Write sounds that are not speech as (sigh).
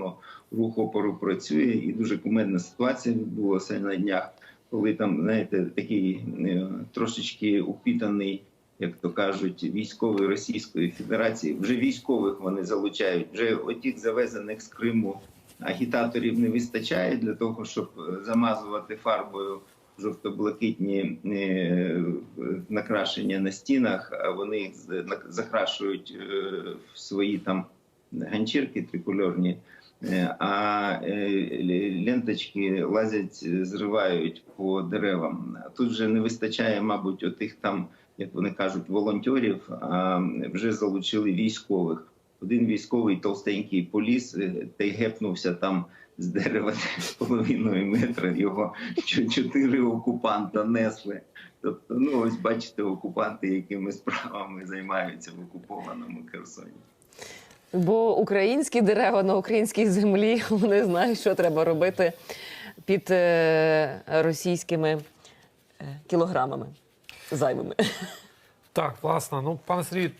воно рух опору працює, і дуже кумедна ситуація відбулася на днях, коли там, знаєте, такий е, трошечки упітаний, як то кажуть, військовий Російської Федерації. Вже військових вони залучають, вже отих завезених з Криму агітаторів не вистачає для того, щоб е, замазувати фарбою жовто-блакитні е, накрашення на стінах, а вони їх закрашують в свої там ганчірки трикольорні. Е, А е, ленточки лазять, е, зривають по деревам. Тут вже не вистачає, мабуть, отих там, як вони кажуть, волонтерів, а вже залучили військових. Один військовий толстенький поліз е, та й гепнувся там з дерева (laughs) з половиною метра. Його чотири окупанта несли. Тобто, ну ось бачите, окупанти, якими справами займаються в окупованому Херсоні. Бо українські дерева на українській землі (laughs) вони знають, що треба робити під е, російськими е, кілограмами зайвими. Так, власне. Ну, пане Сергію,